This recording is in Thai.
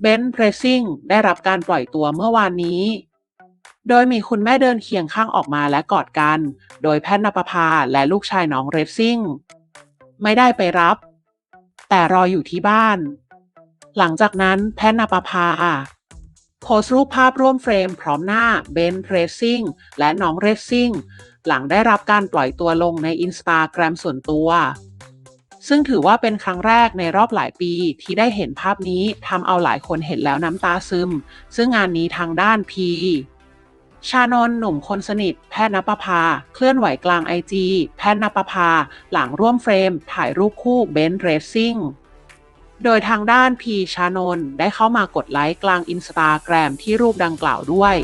เบนซ์เรซิ่งได้รับการปล่อยตัวเมื่อวานนี้ โดยมีคุณแม่เดินเคียงข้างออกมาและกอดกัน โดยแพทย์นปภาและลูกชายน้องเรซซิ่ง ไม่ได้ไปรับ แต่รออยู่ที่บ้าน หลังจากนั้นแพทย์นปภาโพสต์รูปภาพร่วมเฟรมพร้อมหน้าเบนเรซซิ่งและน้องเรซซิ่ง หลังได้รับการปล่อยตัวลงในอินสตาแกรมส่วนตัว ซึ่งถือว่าเป็นครั้งแรกในรอบหลายปีที่ได้เห็นภาพนี้ทำเอาหลายคนเห็นแล้วน้ำตาซึม ซึ่งงานนี้ทางด้านพีชานนหนุ่มคนสนิท แพทย์นปภา เคลื่อนไหวกลางไอจีแพทย์นปภา หลังร่วมเฟรม ถ่ายรูปคู่เบนซ์เรซซิ่งโดยทางด้านพีชานนได้เข้ามากดไลค์กลางอินสตาแกรมที่รูปดังกล่าวด้วย